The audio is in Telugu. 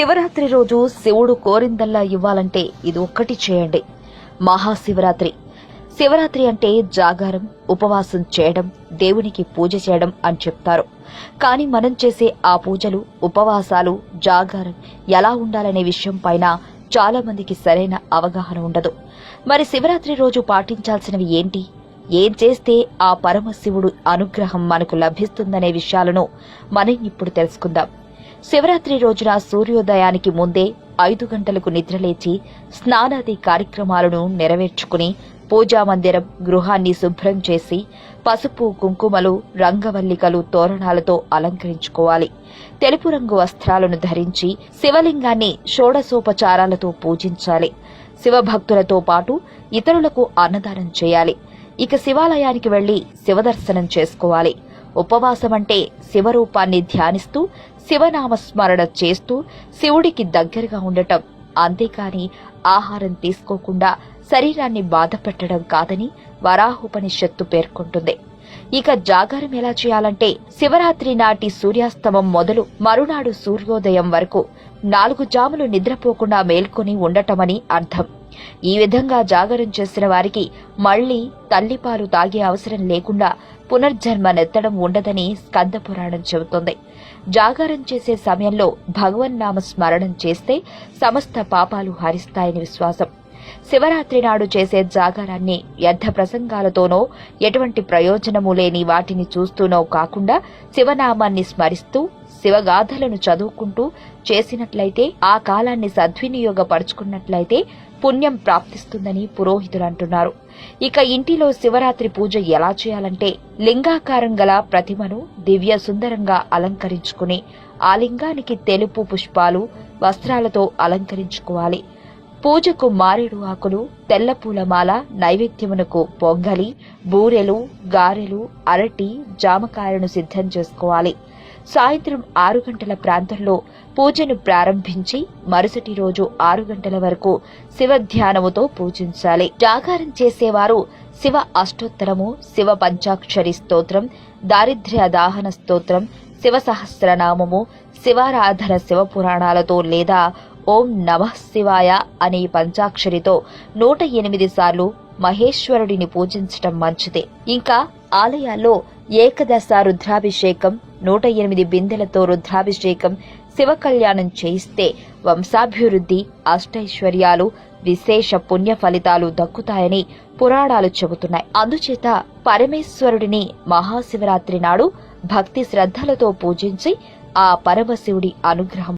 శివరాత్రి రోజు శివుడు కోరిందల్లా ఇవ్వాలంటే ఇది ఒక్కటి చేయండి. మహాశివరాత్రి. శివరాత్రి అంటే జాగారం ఉపవాసం చేయడం దేవునికి పూజ చేయడం అని చెప్తారు. కానీ మనం చేసే ఆ పూజలు ఉపవాసాలు జాగారం ఎలా ఉండాలనే విషయం పైన చాలా మందికి సరైన అవగాహన ఉండదు. మరి శివరాత్రి రోజు పాటించాల్సినవి ఏంటి? ఏం చేస్తే ఆ పరమశివుడు అనుగ్రహం మనకు లభిస్తుందనే విషయాలను మనం ఇప్పుడు తెలుసుకుందాం. శివరాత్రి రోజున సూర్యోదయానికి ముందే ఐదు గంటలకు నిద్రలేచి స్నానాది కార్యక్రమాలను నెరవేర్చుకుని పూజా మందిరం గృహాన్ని శుభ్రం చేసి పసుపు కుంకుమలు రంగవల్లికలు తోరణాలతో అలంకరించుకోవాలి. తెలుపు రంగు వస్త్రాలను ధరించి శివలింగాన్ని షోడసోపచారాలతో పూజించాలి. శివభక్తులతో పాటు ఇతరులకు అన్నదానం చేయాలి. ఇక శివాలయానికి వెళ్ళి శివదర్శనం చేసుకోవాలి. ఉపవాసం అంటే శివరూపాన్ని ధ్యానిస్తూ శివనామస్మరణ చేస్తూ శివుడికి దగ్గరగా ఉండటం. అంతేకాని ఆహారం తీసుకోకుండా శరీరాన్ని బాధ పెట్టడం కాదని వరాహోపనిషత్తు పేర్కొంటుంది. ఇక జాగారం ఎలా చేయాలంటే శివరాత్రి నాటి సూర్యాస్తమం మొదలు మరునాడు సూర్యోదయం వరకు నాలుగు జాములు నిద్రపోకుండా మేల్కొని ఉండటమని అర్థం. ఈ విధంగా జాగరం చేసిన వారికి మళ్ళీ తల్లిపాలు తాగే అవసరం లేకుండా పునర్జన్మ నెత్తడం ఉండదని స్కంద పురాణం చెబుతోంది. జాగారం చేసే సమయంలో భగవన్నామ స్మరణం చేస్తే సమస్త పాపాలు హరిస్తాయని విశ్వాసం. శివరాత్రి నాడు చేసే జాగారాన్ని వ్యర్థ ప్రసంగాలతోనో ఎటువంటి ప్రయోజనము లేని వాటిని చూస్తూనో కాకుండా శివనామాన్ని స్మరిస్తూ శివగాథలను చదువుకుంటూ చేసినట్లయితే ఆ కాలాన్ని సద్వినియోగపరుచుకున్నట్లయితే పుణ్యం ప్రాప్తిస్తుందని పురోహితులు అంటున్నారు ఇక ఇంటిలో శివరాత్రి పూజ ఎలా చేయాలంటే లింగాకారం గల ప్రతిమను దివ్య సుందరంగా అలంకరించుకుని ఆ లింగానికి తెలుపు పుష్పాలు వస్త్రాలతో అలంకరించుకోవాలి. పూజకు మారేడు ఆకులు తెల్ల పూలమాల నైవేద్యమునకు పొంగలి బూరెలు గారెలు అరటి జామకాయలను సిద్ధం చేసుకోవాలి. సాయంత్రం ఆరు గంటల ప్రాంతంలో పూజను ప్రారంభించి మరుసటి రోజు ఆరు గంటల వరకు శివ ధ్యానముతో పూజించాలి. జాగారం చేసేవారు శివ అష్టోత్తరము శివ పంచాక్షరి స్తోత్రం దారిద్ర్య దాహన స్తోత్రం శివ సహస్రనామము శివారాధన శివ పురాణాలతో లేదా ఓం నమః శివాయ అనే పంచాక్షరితో నూట ఎనిమిది సార్లు మహేశ్వరుడిని పూజించటం మంచిదే. ఇంకా ఆలయాల్లో ఏకదశ రుద్రాభిషేకం నూట ఎనిమిది బిందెలతో రుద్రాభిషేకం శివ కళ్యాణం చేయిస్తే వంశాభివృద్ధి అష్టైశ్వర్యాలు విశేష పుణ్య ఫలితాలు దక్కుతాయని పురాణాలు చెబుతున్నాయి. అందుచేత పరమేశ్వరుడిని మహాశివరాత్రి నాడు భక్తి శ్రద్ధలతో పూజించి ఆ పరమశివుడి అనుగ్రహం